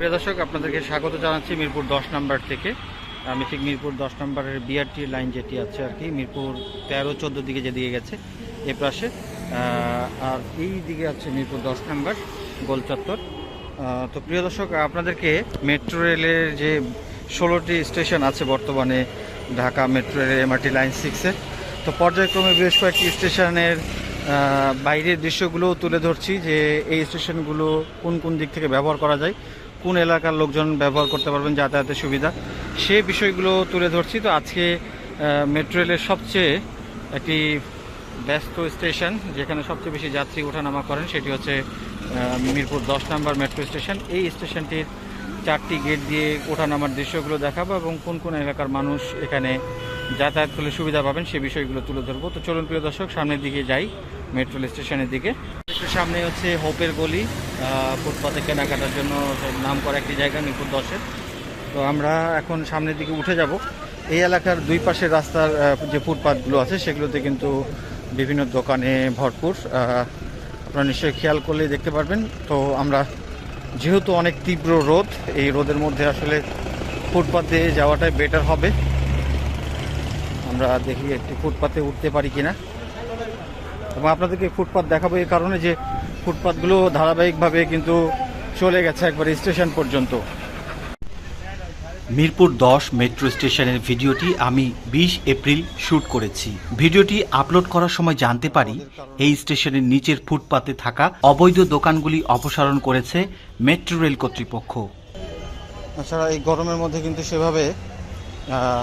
প্রিয় দর্শক, আপনাদেরকে স্বাগত জানাচ্ছি মিরপুর দশ নাম্বার থেকে। আমি ঠিক মিরপুর দশ নাম্বারের বিআরটি লাইন যেটি আছে আর কি, মিরপুর তেরো, চোদ্দ দিকে যেদিকে গেছে, এ পাশে। আর এই দিকে আছে মিরপুর দশ নাম্বার, গোল চত্বর। তো প্রিয় দর্শক, আপনাদেরকে মেট্রো রেলের যে ষোলোটি স্টেশন আছে বর্তমানে ঢাকা মেট্রো রেলের এমআরটি লাইন সিক্সের তো পর্যায়ক্রমে বেশ কয়েকটি স্টেশনের বাইরের দৃশ্যগুলোও তুলে ধরছি যে এই স্টেশনগুলো কোন কোন দিক থেকে ব্যবহার করা যায়। কোন এলাকার লোকজন ব্যবহার করতে পারবেন যাতায়াতের সুবিধা সেই বিষয়গুলো তুলে ধরছি। তো আজকে মেট্রো রেলের সবচেয়ে একটি ব্যস্ত স্টেশন, যেখানে সবচেয়ে বেশি যাত্রী ওঠানামা করেন, সেটি হচ্ছে মিরপুর দশ নম্বর মেট্রো স্টেশন। এই স্টেশনটির চারটি গেট দিয়ে ওঠানামার দৃশ্যগুলো দেখাবো এবং কোন কোন এলাকার মানুষ এখানে যাতায়াত করলে সুবিধা পাবেন সেই বিষয়গুলো তুলে ধরবো। তো চলুন প্রিয় দর্শক, সামনের দিকে যাই মেট্রো স্টেশনের দিকে। সামনে হচ্ছে হোপের গলি ফুটপাতে কেনাকাটার জন্য নাম করা একটি জায়গা, মিরপুর দশের। তো আমরা এখন সামনের দিকে উঠে যাব। এই এলাকার দুই পাশের রাস্তার যে ফুটপাথগুলো আছে, সেগুলোতে কিন্তু বিভিন্ন দোকানে ভরপুর। আপনারা নিশ্চয়ই খেয়াল করলে দেখতে পারবেন। তো আমরা, যেহেতু অনেক তীব্র রোদ, এই রোদের মধ্যে আসলে ফুটপাতে যাওয়াটাই বেটার হবে। আমরা দেখি একটি ফুটপাতে উঠতে পারি কিনা। এবং আপনাদেরকে ফুটপাত দেখাবো এই কারণে যে ফুটপাথগুলো ধারাবাহিকভাবে কিন্তু চলে গেছে একবারে স্টেশন পর্যন্ত। মিরপুর দশ মেট্রো স্টেশনের ভিডিওটি আমি বিশ এপ্রিল শ্যুট করেছি। ভিডিওটি আপলোড করার সময় জানতে পারি এই স্টেশনের নিচের ফুটপাতে থাকা অবৈধ দোকানগুলি অপসারণ করেছে মেট্রো রেল কর্তৃপক্ষ। তাছাড়া এই গরমের মধ্যে কিন্তু সেভাবে আহ,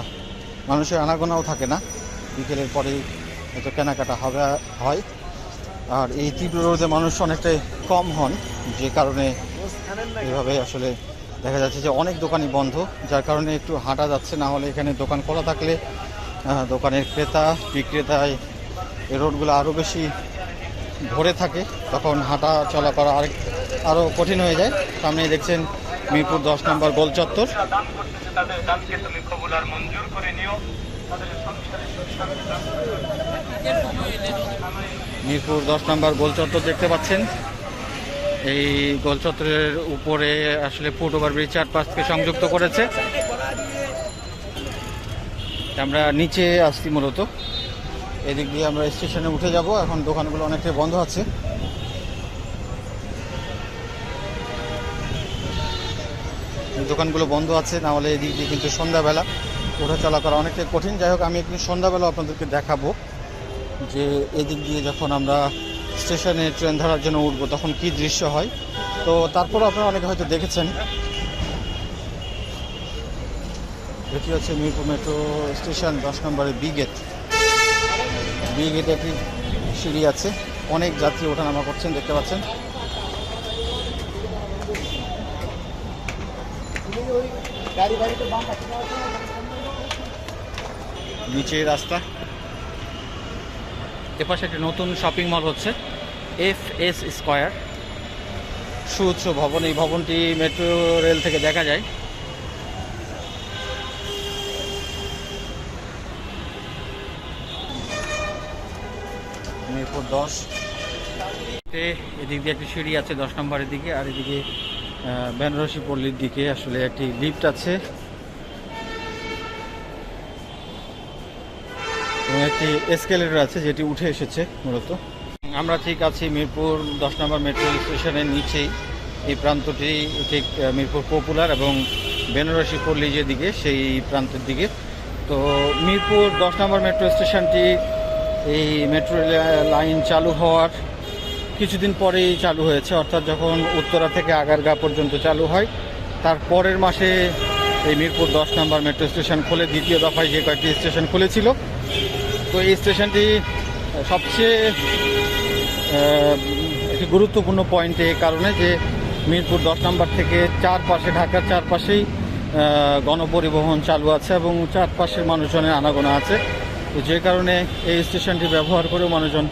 মানুষের আনাগোনাও থাকে না। বিকেলের পরেই হয়তো কেনাকাটা হবে, হয়। আর এই তীব্র রোদে মানুষ অনেকটাই কম হন, যে কারণে এভাবে আসলে দেখা যাচ্ছে যে অনেক দোকানই বন্ধ, যার কারণে একটু হাঁটা যাচ্ছে, না হলে এখানে দোকান খোলা থাকলে দোকানের ক্রেতা, বিক্রেতায় এই রোডগুলো আরও বেশি ভরে থাকে। তখন হাঁটা চলা করা আরেক আরও কঠিন হয়ে যায়। সামনেই দেখছেন মিরপুর দশ নম্বর গোল চত্বর মিরপুর দশ নম্বর গোল চত্বর দেখতে পাচ্ছেন। এই গোল চত্বরের উপরে আসলে ফুট ওভার ব্রিজ চার পাঁচ সংযুক্ত করেছে। আমরা নিচে আসছি মূলত। এদিক দিয়ে আমরা স্টেশনে উঠে যাব। এখন দোকানগুলো অনেকটাই বন্ধ আছে। দোকানগুলো বন্ধ আছে, না হলে এদিক দিয়ে কিন্তু সন্ধ্যাবেলা চলা করা অনেকটাই কঠিন। যাই হোক, আমি একটু সন্ধ্যাবেলা আপনাদেরকে দেখাবো যে এদিক দিয়ে যখন আমরা স্টেশনে ট্রেন ধরার জন্য উঠবো, তখন কি দৃশ্য হয়। তো তারপর আপনারা অনেকে হয়তো দেখেছেন। এটি হচ্ছে মিরপুর মেট্রো স্টেশন, দশ নম্বরে বি গেট। বি গেটে একটি সিঁড়ি আছে। অনেক যাত্রী ওঠানামা করছেন, দেখতে পাচ্ছেন। নিচে রাস্তা। এপাশে একটি নতুন শপিং মল হচ্ছে এফ এস স্কোয়ার সুউচ্চ ভবন এই ভবনটি মেট্রো রেল থেকে দেখা যায়। মিরপুর দশ। এদিক দিয়ে একটি সিঁড়ি আছে দশ নম্বরের দিকে আর এদিকে বেনারসি পল্লীর দিকে আসলে একটি লিফট আছে। একটি এসকেলেটর আছে যেটি উঠে এসেছে মূলত। আমরা ঠিক আছি মিরপুর দশ নম্বর মেট্রো স্টেশনের নিচেই। এই প্রান্তটি ঠিক মিরপুর পপুলার এবং বেনারসি পল্লী যেদিকে, সেই প্রান্তের দিকে। তো মিরপুর দশ নম্বর মেট্রো স্টেশনটি এই মেট্রো লাইন চালু হওয়ার কিছুদিন পরেই চালু হয়েছে। অর্থাৎ যখন উত্তরা থেকে আগারগা পর্যন্ত চালু হয়, তার পরের মাসে এই মিরপুর দশ নম্বর মেট্রো স্টেশন খুলে, দ্বিতীয় দফায় যে কয়েকটি স্টেশন খুলেছিল তো এই স্টেশনটি সবচেয়ে একটি গুরুত্বপূর্ণ পয়েন্ট এই কারণে যে মিরপুর দশ নম্বর থেকে চারপাশে, ঢাকার চারপাশেই গণপরিবহন চালু আছে এবং চারপাশের মানুষজনের আনাগোনা আছে। তো যে কারণে এই স্টেশনটি ব্যবহার করেও মানুষজন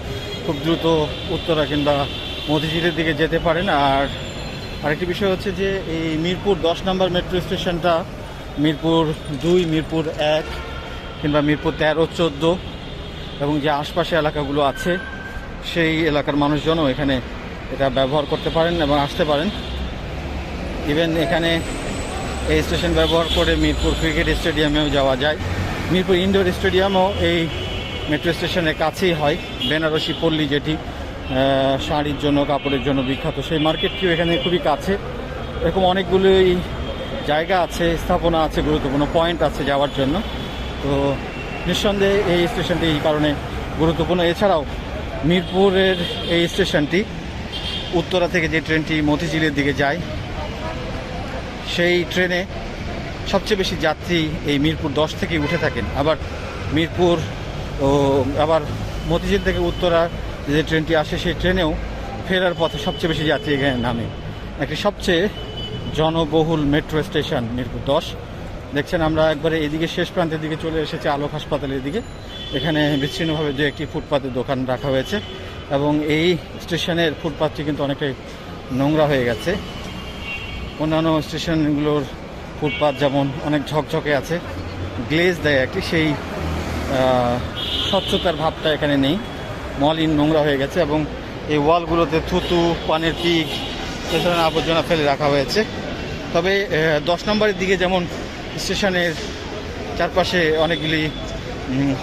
খুব দ্রুত উত্তরা কিংবা মতিঝিলের দিকে যেতে পারেন। আর আরেকটি বিষয় হচ্ছে যে এই মিরপুর দশ নম্বর মেট্রো স্টেশনটা মিরপুর দুই, মিরপুর এক কিংবা মিরপুর তেরো, চোদ্দ এবং যে আশপাশে এলাকাগুলো আছে, সেই এলাকার মানুষজনও এখানে এটা ব্যবহার করতে পারেন এবং আসতে পারেন। ইভেন এখানে এই স্টেশন ব্যবহার করে মিরপুর ক্রিকেট স্টেডিয়ামেও যাওয়া যায়। মিরপুর ইনডোর স্টেডিয়ামও এই মেট্রো স্টেশনের কাছেই হয়, বেনারসি পল্লী যেটি শাড়ির জন্য, কাপড়ের জন্য বিখ্যাত। সেই মার্কেটটিও এখানে খুবই কাছে। এরকম অনেকগুলোই জায়গা আছে, স্থাপনা আছে, গুরুত্বপূর্ণ পয়েন্ট আছে যাওয়ার জন্য। তো নিঃসন্দেহে এই স্টেশনটি এই কারণে গুরুত্বপূর্ণ। এছাড়াও মিরপুরের এই স্টেশনটি উত্তরা থেকে যে ট্রেনটি মতিঝিলের দিকে যায়, সেই ট্রেনে সবচেয়ে বেশি যাত্রী এই মিরপুর দশ থেকে উঠে থাকেন। আবার মিরপুর ও আবার মতিঝিল থেকে উত্তরা যে ট্রেনটি আসে, সেই ট্রেনেও ফেরার পথে সবচেয়ে বেশি যাত্রী এখানে নামে। একটি সবচেয়ে জনবহুল মেট্রো স্টেশন মিরপুর দশ। দেখছেন, আমরা একবারে এদিকে শেষ প্রান্তের দিকে চলে এসেছি, আলোক হাসপাতালের দিকে। এখানে বিচ্ছিন্নভাবে যে একটি ফুটপাতের দোকান রাখা হয়েছে এবং এই স্টেশনের ফুটপাথটি কিন্তু অনেকটাই নোংরা হয়ে গেছে। অন্যান্য স্টেশনগুলোর ফুটপাত যেমন অনেক ঝকঝকে আছে, গ্লেজ দেয় একটি, সেই স্বচ্ছতার ভাবটা এখানে নেই। মলিন নোংরা হয়ে গেছে এবং এই ওয়ালগুলোতে থুতু, পানের পিক, এ ধরনের আবর্জনা ফেলে রাখা হয়েছে। তবে দশ নম্বরের দিকে যেমন স্টেশনের চারপাশে অনেকগুলি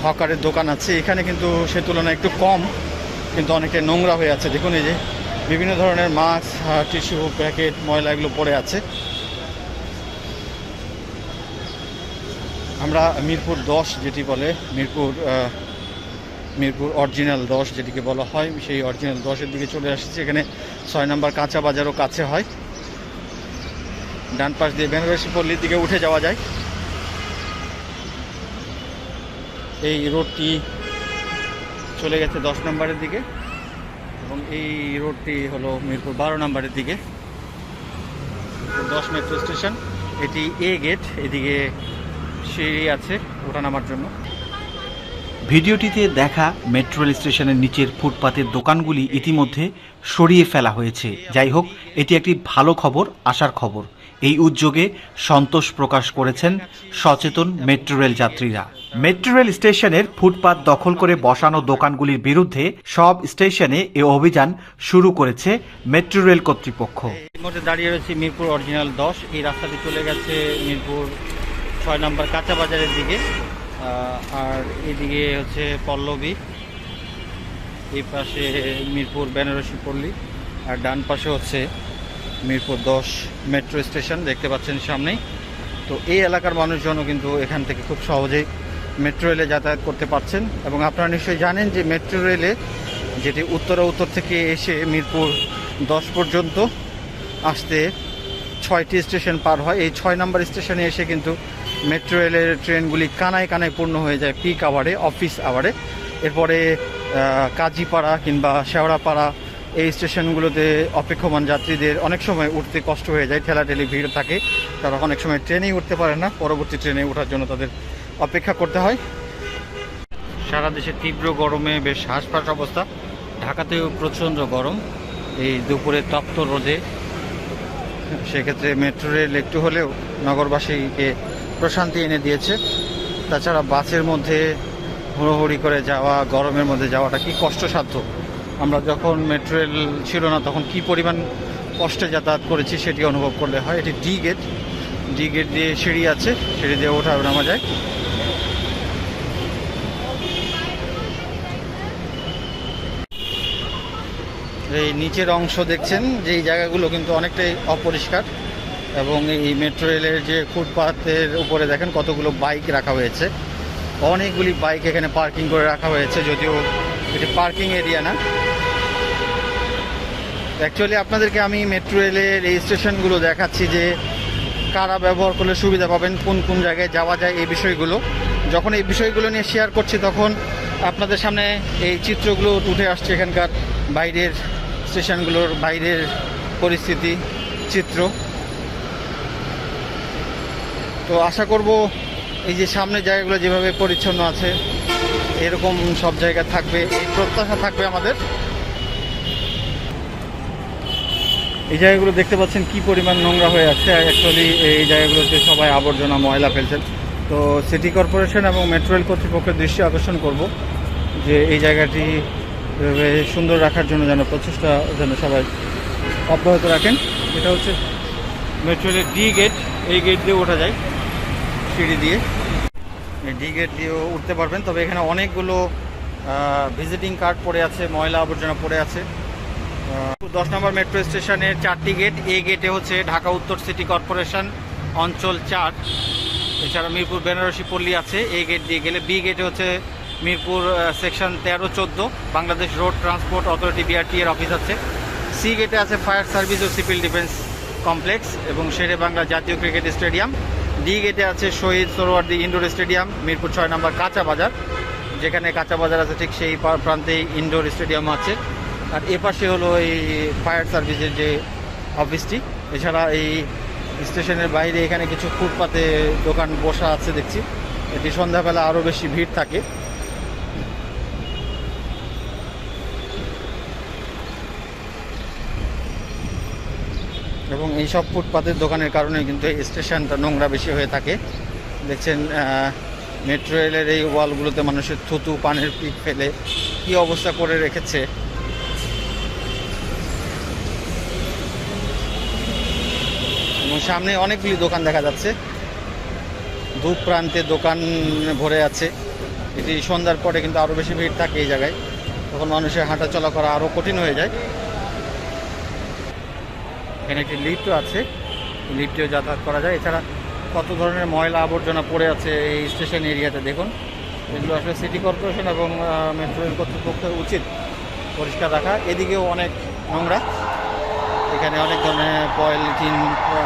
হকারের দোকান আছে। এখানে কিন্তু সে তুলনায় একটু কম, কিন্তু অনেকটা নোংরা হয়ে আছে। দেখুন এই যে, বিভিন্ন ধরনের মাছ টিস্যু, প্যাকেট, ময়লা এগুলো পড়ে আছে। আমরা মিরপুর দশ যেটি বলে, মিরপুর মিরপুর অরিজিনাল দশ যেটিকে বলা হয়, সেই অরিজিনাল দশের দিকে চলে আসছে। এখানে ছয় নম্বর কাঁচা বাজারও কাছে হয়। ডান পাশ দিয়ে বেনারসি পল্লীর দিকে উঠে যাওয়া যায়। এই রোডটি চলে গেছে দশ নম্বরের দিকে এবং এই রোডটি হলো মিরপুর বারো নম্বরের দিকে। দশ মেট্রো স্টেশন এটি এ গেট এদিকে সিঁড়ি আছে ওঠা নামার জন্য। ভিডিওটিতে দেখা মেট্রো রেল স্টেশনের নিচের ফুটপাতের দোকানগুলি ইতিমধ্যে সরিয়ে ফেলা হয়েছে। যাই হোক, এটি একটি ভালো খবর আসার খবর। এই উদ্যোগে সন্তোষ প্রকাশ করেছেন সচেতন মেট্রো রেল যাত্রীরা। মেট্রো রেল স্টেশনের ফুটপাত দখল করে বসানো দোকানগুলির বিরুদ্ধে সব স্টেশনে এ অভিযান শুরু করেছে মেট্রো রেল কর্তৃপক্ষ। দাঁড়িয়ে রয়েছে মিরপুর অরিজিনাল দশ। এই রাস্তাটি চলে গেছে মিরপুর ছয় নম্বর কাঁচা বাজারের দিকে। আর এদিকে হচ্ছে পল্লবী, এই পাশে মিরপুর বেনারসি পল্লী, আর ডান পাশে হচ্ছে মিরপুর দশ মেট্রো স্টেশন দেখতে পাচ্ছেন সামনেই। তো এই এলাকার মানুষজনও কিন্তু এখান থেকে খুব সহজেই মেট্রো রেলে যাতায়াত করতে পারছেন এবং আপনারা নিশ্চয়ই জানেন যে মেট্রো রেলে যেটি উত্তরা উত্তর থেকে এসে মিরপুর দশ পর্যন্ত আসতে ছয়টি স্টেশন পার হয়। এই ছয় নম্বর স্টেশনে এসে কিন্তু মেট্রো রেলের ট্রেনগুলি কানায় কানায় পূর্ণ হয়ে যায় পিক আওয়ারে অফিস আওয়ারে এরপরে কাজীপাড়া কিংবা শেওড়াপাড়া এই স্টেশনগুলোতে অপেক্ষমান যাত্রীদের অনেক সময় উঠতে কষ্ট হয়ে যায়, ঠেলাঠেলি ভিড় থাকে। তারা অনেক সময় ট্রেনেই উঠতে পারে না, পরবর্তী ট্রেনে ওঠার জন্য তাদের অপেক্ষা করতে হয়। সারা দেশে তীব্র গরমে বেশ হাঁসফাঁস অবস্থা। ঢাকাতেও প্রচণ্ড গরম। এই দুপুরে তপ্ত রোদে। সেক্ষেত্রে মেট্রো রেল একটু হলেও নগরবাসীকে প্রশান্তি এনে দিয়েছে। তাছাড়া বাসের মধ্যে হুড়োহুড়ি করে যাওয়া, গরমের মধ্যে যাওয়াটা কি কষ্টসাধ্য? আমরা যখন মেট্রো রেল ছিল না, তখন কি পরিমাণ কষ্টে যাতায়াত করেছি সেটি অনুভব করলে হয়। এটি ডি গেট ডি গেট দিয়ে সিঁড়ি আছে, সিঁড়ি দিয়ে ওঠা নামা যায়। এই নিচের অংশ দেখছেন যে এই জায়গাগুলো কিন্তু অনেকটাই অপরিষ্কার এবং এই মেট্রো রেলের যে ফুটপাথের উপরে দেখেন কতগুলো বাইক রাখা হয়েছে। অনেকগুলি বাইক এখানে পার্কিং করে রাখা হয়েছে, যদিও এটি পার্কিং এরিয়া না। অ্যাকচুয়ালি আপনাদেরকে আমি মেট্রো রেলের এই স্টেশনগুলো দেখাচ্ছি যে কারা ব্যবহার করলে সুবিধা পাবেন, কোন কোন জায়গায় যাওয়া যায় এই বিষয়গুলো। যখন এই বিষয়গুলো নিয়ে শেয়ার করছি তখন আপনাদের সামনে এই চিত্রগুলো উঠে আসছে এখানকার বাইরের স্টেশনগুলোর বাইরের পরিস্থিতি, চিত্র। তো আশা করব এই যে সামনের জায়গাগুলো যেভাবে পরিচ্ছন্ন আছে এরকম সব জায়গা থাকবে, এই প্রত্যাশা থাকবে আমাদের। এই জায়গাগুলো দেখতে পাচ্ছেন কি পরিমাণ নোংরা হয়ে আছে। অ্যাকচুয়ালি এই জায়গাগুলোতে সবাই আবর্জনা, ময়লা ফেলছেন। তো সিটি কর্পোরেশন এবং মেট্রো রেল কর্তৃপক্ষের দৃষ্টি আকর্ষণ করব যে এই জায়গাটি সুন্দর রাখার জন্য যেন প্রচেষ্টা যেন সবাই অব্যাহত রাখেন। এটা হচ্ছে মেট্রো রেলের ডি গেট এই গেট দিয়ে ওঠা যায় সিঁড়ি দিয়ে। ডি গেট দিয়েও উঠতে পারবেন। তবে এখানে অনেকগুলো ভিজিটিং কার্ড পড়ে আছে, ময়লা আবর্জনা পড়ে আছে। দশ নম্বর মেট্রো স্টেশনের চারটি গেট এ গেটে হচ্ছে ঢাকা উত্তর সিটি কর্পোরেশন অঞ্চল চার। এছাড়া মিরপুর বেনারসি পল্লী আছে, এ গেট দিয়ে গেলে বি গেটে হচ্ছে মিরপুর সেকশন তেরো চোদ্দ, Bangladesh road transport authority BRT এর অফিস আছে। সি গেটে আছে ফায়ার সার্ভিস ও সিভিল ডিফেন্স কমপ্লেক্স এবং শেরে বাংলা জাতীয় ক্রিকেট স্টেডিয়াম ডি গেটে আছে শহীদ সরোয়ার্দি ইনডোর স্টেডিয়াম, মিরপুর ছয় নম্বর কাঁচা বাজার। যেখানে কাঁচা বাজার আছে, ঠিক সেই প্রান্তেই ইনডোর স্টেডিয়াম আছে। আর এপাশে পাশে হলো এই ফায়ার সার্ভিসের যে অফিসটি। এছাড়া এই স্টেশনের বাইরে এখানে কিছু ফুটপাতে দোকান বসা আছে দেখছি। এটি সন্ধ্যাবেলা আরও বেশি ভিড় থাকে। এবং এই সব ফুটপাতের দোকানের কারণে কিন্তু এই স্টেশনটা নোংরা বেশি হয়ে থাকে। দেখছেন মেট্রো রেলের এই ওয়ালগুলোতে মানুষের থুতু, পানের পিক ফেলে কি অবস্থা করে রেখেছে। এবং সামনে অনেকগুলি দোকান দেখা যাচ্ছে। দু প্রান্তে দোকান ভরে আছে। এটি সন্ধ্যার পরে কিন্তু আরও বেশি ভিড় থাকে এই জায়গায়। তখন মানুষের হাঁটা চলা করা আরও কঠিন হয়ে যায়। এখানে একটি লিফটও আছে। লিফটেও যাতায়াত করা যায়। এছাড়া কত ধরনের ময়লা আবর্জনা পড়ে আছে এই স্টেশন এরিয়াতে দেখুন। এগুলো আসলে সিটি কর্পোরেশন এবং মেট্রো রেল কর্তৃপক্ষের উচিত পরিষ্কার রাখা। এদিকেও অনেক নোংরা। এখানে অনেক ধরনের পলিথিন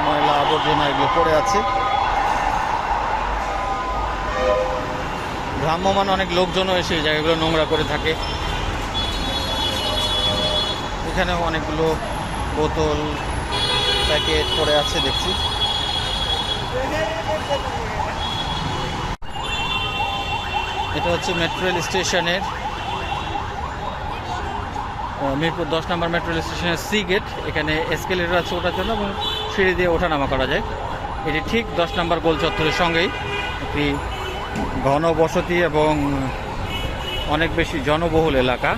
ময়লা আবর্জনা এগুলো পড়ে আছে। ভ্রাম্যমান অনেক লোকজনও এসে এই জায়গাগুলো নোংরা করে থাকে। এখানেও অনেকগুলো বোতল প্যাকেট পড়ে আছে দেখছি। এটা হচ্ছে মেট্রো রেল স্টেশনের মিরপুর দশ নম্বর মেট্রো রেল স্টেশনের সি গেট এখানে এসকেলেটর আছে ওঠার জন্য এবং সিঁড়ি দিয়ে ওঠানামা করা যায়। এটি ঠিক দশ নম্বর গোল চত্বরের সঙ্গেই। একটি ঘনবসতি এবং অনেক বেশি জনবহুল এলাকা।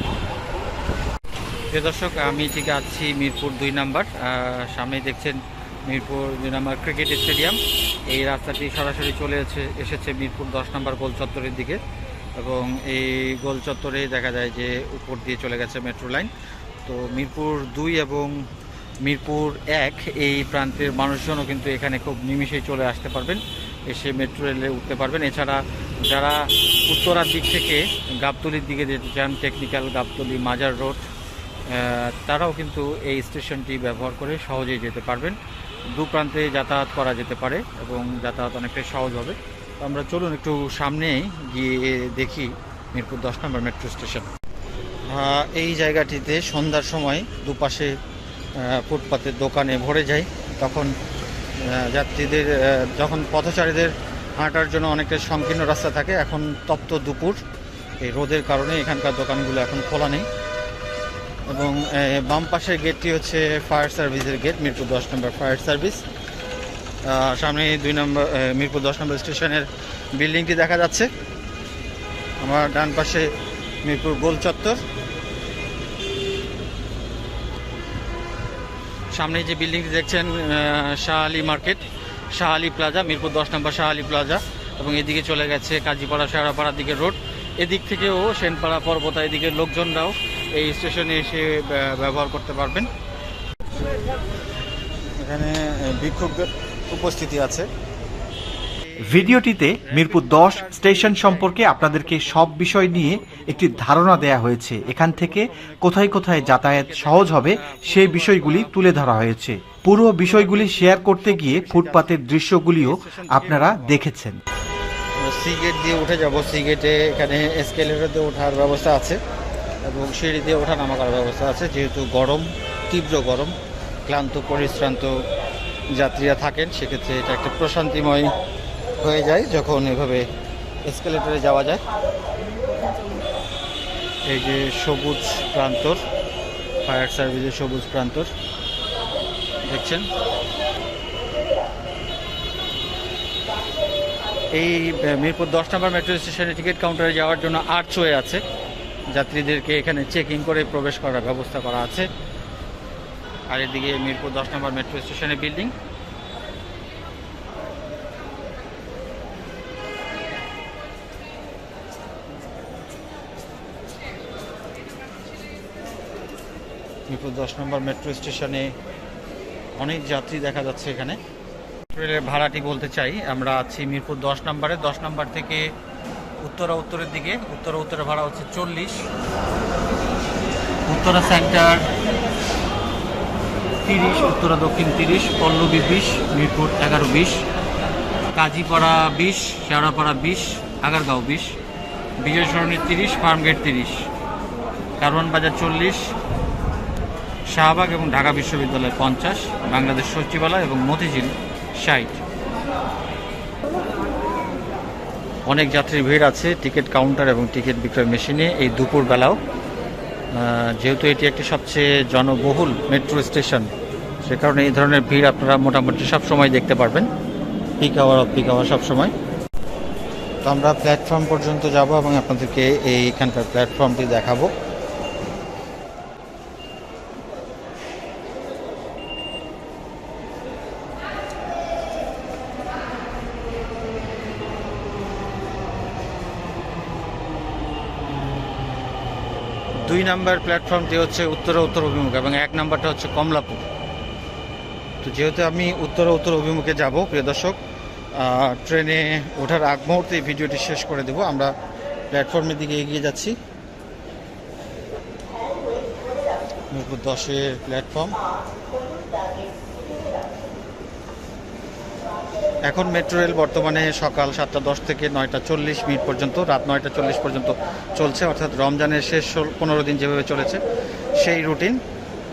প্রিয় দর্শক আমি ঠিক আছি মিরপুর দুই নাম্বার। আহ, সামনেই দেখছেন মিরপুর দুই নাম্বার ক্রিকেট স্টেডিয়াম। এই রাস্তাটি সরাসরি চলে এসে এসেছে মিরপুর দশ নাম্বার গোল চত্বরের দিকে এবং এই গোল চত্বরে দেখা যায় যে উপর দিয়ে চলে গেছে মেট্রো লাইন। তো মিরপুর দুই এবং মিরপুর এক এই প্রান্তের মানুষজনও কিন্তু এখানে খুব নিমিষেই চলে আসতে পারবেন। এসে মেট্রো রেলে উঠতে পারবেন। এছাড়া যারা উত্তরার দিক থেকে গাবতলির দিকে যেতে চান টেকনিক্যাল গাবতলি মাজার রোড তারাও কিন্তু এই স্টেশনটি ব্যবহার করে সহজেই যেতে পারবেন। দু প্রান্তে যাতায়াত করা যেতে পারে এবং যাতায়াত অনেকটাই সহজ হবে। আমরা চলুন একটু সামনে গিয়ে দেখি মিরপুর দশ নম্বর মেট্রো স্টেশন। এই জায়গাটিতে সন্ধ্যার সময় দুপাশে ফুটপাতের দোকানে ভরে যায়। তখন যাত্রীদের যখন পথচারীদের হাঁটার জন্য অনেকটা সংকীর্ণ রাস্তা থাকে, এখন তপ্ত দুপুর। এই রোদের কারণে এখানকার দোকানগুলো এখন খোলা নেই। এবং বাম পাশের গেটটি হচ্ছে ফায়ার সার্ভিসের গেট, মিরপুর দশ নম্বর ফায়ার সার্ভিস। সামনে দুই নম্বর মিরপুর দশ নম্বর স্টেশনের বিল্ডিংটি দেখা যাচ্ছে। আমার ডান পাশে মিরপুর গোল চত্বর। সামনে যে বিল্ডিংটি দেখছেন শাহ আলী মার্কেট, শাহ আলী প্লাজা, মিরপুর দশ নম্বর শাহ আলী প্লাজা। এবং এদিকে চলে গেছে কাজীপাড়া শেরাপাড়ার দিকে রোড। এদিক থেকেও সেনপাড়া পর্বতা এদিকের লোকজনরাও এই স্টেশনে এসে ব্যবহার করতে পারবেন। এখানে আহ, বিক্ষোভ উপস্থিতি আছে। ভিডিওটিতে মিরপুর দশ স্টেশন সম্পর্কে আপনাদেরকে সব বিষয় নিয়ে একটি ধারণা দেয়া হয়েছে। এখান থেকে কোথায় কোথায় যাতায়াত সহজ হবে সেই বিষয়গুলি তুলে ধরা হয়েছে। পুরো বিষয়গুলি শেয়ার করতে গিয়ে ফুটপাতের দৃশ্যগুলিও আপনারা দেখেছেন। সি গেট দিয়ে উঠে যাব। সি গেটে এখানে দিয়ে ওঠার ব্যবস্থা আছে এবং সিঁড়ি দিয়ে ওঠা নামা করার ব্যবস্থা আছে। যেহেতু গরম, তীব্র গরম, ক্লান্ত, পরিশ্রান্ত যাত্রীরা থাকেন, সেক্ষেত্রে এটা একটা প্রশান্তিময় হয়ে যায় যখন এভাবে এসকেলেটরে যাওয়া যায়। এই যে সবুজ প্রান্তর ফায়ার সার্ভিসের সবুজ প্রান্তর, দেখছেন? এই মিরপুর দশ নম্বর মেট্রো স্টেশনে টিকিট কাউন্টারে যাওয়ার জন্য আর্চওয়ে আছে। যাত্রীদেরকে এখানে চেকিং করে প্রবেশ করার ব্যবস্থা করা আছে। আর এদিকে মিরপুর দশ নম্বর মেট্রো স্টেশনের বিল্ডিং মিরপুর দশ নম্বর মেট্রো স্টেশনে অনেক যাত্রী দেখা যাচ্ছে এখানে। রেলের ভাড়াটি বলতে চাই, আমরা আছি মিরপুর দশ নম্বরে। দশ নম্বর থেকে উত্তরা উত্তরের দিকে। উত্তরা উত্তরের ভাড়া হচ্ছে চল্লিশ। উত্তরা সেন্টার তিরিশ, উত্তরা দক্ষিণ তিরিশ, পল্লবী বিশ, মিরপুর এগারো বিশ, কাজীপাড়া বিশ, শেওড়াপাড়া বিশ, আগারগাঁও বিশ বিজয় সরণি তিরিশ, ফার্মগেট তিরিশ, কারওয়ান বাজার চল্লিশ, শাহবাগ এবং ঢাকা বিশ্ববিদ্যালয় পঞ্চাশ, বাংলাদেশ সচিবালয় এবং মতিঝিল ষাট। অনেক যাত্রীর ভিড় আছে, টিকিট কাউন্টার এবং টিকিট বিক্রয় মেশিনে এই দুপুর বেলাও যেহেতু এটি একটি সবচেয়ে জনবহুল মেট্রো স্টেশন, সে কারণে এই ধরনের ভিড় আপনারা মোটামুটি সব সময় দেখতে পারবেন। Peak hour off peak hour সব সময় তো আমরা প্ল্যাটফর্ম পর্যন্ত যাব এবং আপনাদেরকে এই এখানকার প্ল্যাটফর্মটি দেখাবো। দুই নাম্বার প্ল্যাটফর্মটি হচ্ছে উত্তর উত্তর অভিমুখ এবং এক নাম্বারটা হচ্ছে কমলাপুর। তো যেহেতু আমি উত্তর উত্তর অভিমুখে যাব, প্রিয় দর্শক ট্রেনে ওঠার আগ মুহূর্তে এই ভিডিওটি শেষ করে দেব। আমরা প্ল্যাটফর্মের দিকে এগিয়ে যাচ্ছি। মিরপুর দশের প্ল্যাটফর্ম এখন মেট্রো রেল বর্তমানে সকাল সাতটা দশ থেকে নয়টা চল্লিশ মিনিট পর্যন্ত, রাত নয়টা চল্লিশ পর্যন্ত চলছে, অর্থাৎ রমজানের শেষ পনেরো দিন যেভাবে চলেছে, সেই রুটিন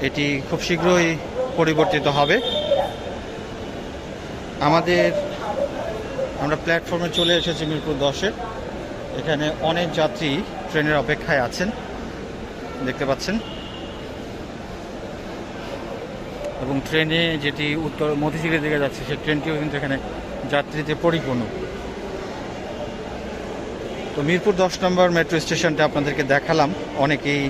এটি খুব শীঘ্রই পরিবর্তিত হবে। আমাদের, আমরা প্ল্যাটফর্মে চলে এসেছি মিরপুর দশে এখানে অনেক যাত্রী ট্রেনের অপেক্ষায় আছেন, দেখতে পাচ্ছেন। এবং ট্রেনে যেটি উত্তর মতিঝিলের দিকে যাচ্ছে, সেই ট্রেনটিও কিন্তু এখানে যাত্রীতে পরিপূর্ণ। তো মিরপুর দশ নম্বর মেট্রো স্টেশনটা আপনাদেরকে দেখালাম। অনেকেই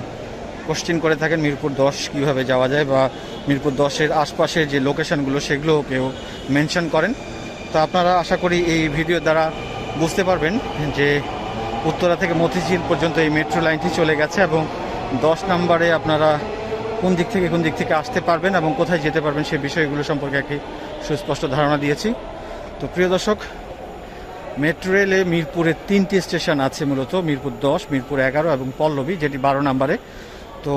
কোশ্চেন করে থাকেন মিরপুর দশ কীভাবে যাওয়া যায় বা মিরপুর দশের আশপাশের যে লোকেশনগুলো সেগুলো কেউ মেনশন করেন। তো আপনারা আশা করি এই ভিডিও দ্বারা বুঝতে পারবেন যে উত্তরা থেকে মতিঝিল পর্যন্ত এই মেট্রো লাইনটি চলে গেছে এবং দশ নম্বরে আপনারা কোন দিক থেকে কোন দিক থেকে আসতে পারবেন এবং কোথায় যেতে পারবেন সেই বিষয়গুলো সম্পর্কে একটি সুস্পষ্ট ধারণা দিয়েছি। তো প্রিয় দর্শক, মেট্রো রেলে মিরপুরে তিনটি স্টেশন আছে মূলত, মিরপুর দশ, মিরপুর এগারো এবং পল্লবী, যেটি বারো নম্বরে। তো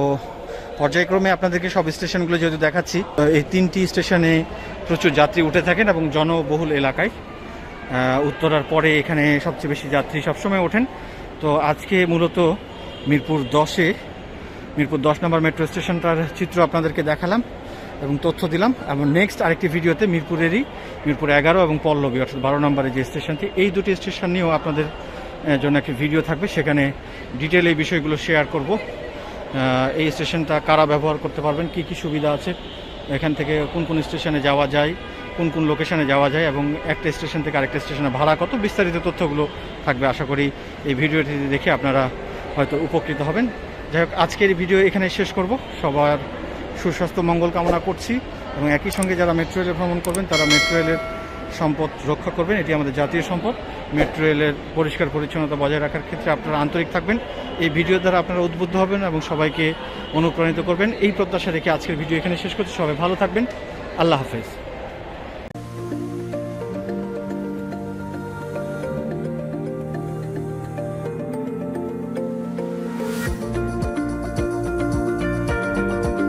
পর্যায়ক্রমে আপনাদেরকে সব স্টেশনগুলো যেহেতু দেখাচ্ছি এই তিনটি স্টেশনে প্রচুর যাত্রী উঠে থাকেন এবং জনবহুল এলাকায়। উত্তরার পরে এখানে সবচেয়ে বেশি যাত্রী সবসময় ওঠেন। তো আজকে মূলত মিরপুর দশে মিরপুর দশ নম্বর মেট্রো স্টেশনটার চিত্র আপনাদেরকে দেখালাম এবং তথ্য দিলাম। এবং নেক্সট আরেকটি ভিডিওতে মিরপুরেরই, মিরপুর এগারো এবং পল্লবী, অর্থাৎ বারো নম্বরে যে স্টেশনটি এই দুটি স্টেশন নিয়েও আপনাদের জন্য একটি ভিডিও থাকবে। সেখানে ডিটেল এই বিষয়গুলো শেয়ার করব। এই স্টেশনটা কারা ব্যবহার করতে পারবেন, কি কি সুবিধা আছে, এখান থেকে কোন কোন স্টেশনে যাওয়া যায়, কোন কোন লোকেশনে যাওয়া যায় এবং একটা স্টেশন থেকে আরেকটা স্টেশনে ভাড়া কত, বিস্তারিত তথ্যগুলো থাকবে আশা করি এই ভিডিওটি দেখে আপনারা হয়তো উপকৃত হবেন। যাই হোক, আজকের ভিডিও এখানে শেষ করব। সবার সুস্বাস্থ্য, মঙ্গল কামনা করছি এবং একই সঙ্গে যারা মেট্রো রেলে ভ্রমণ করবেন, তারা মেট্রো রেলের সম্পদ রক্ষা করবেন। এটি আমাদের জাতীয় সম্পদ। মেট্রো রেলের পরিষ্কার পরিচ্ছন্নতা বজায় রাখার ক্ষেত্রে আপনারা আন্তরিক থাকবেন। এই ভিডিও দ্বারা আপনারা উদ্বুদ্ধ হবেন এবং সবাইকে অনুপ্রাণিত করবেন। এই প্রত্যাশা রেখে আজকের ভিডিও এখানে শেষ করছি। সবাই ভালো থাকবেন। আল্লাহ হাফেজ।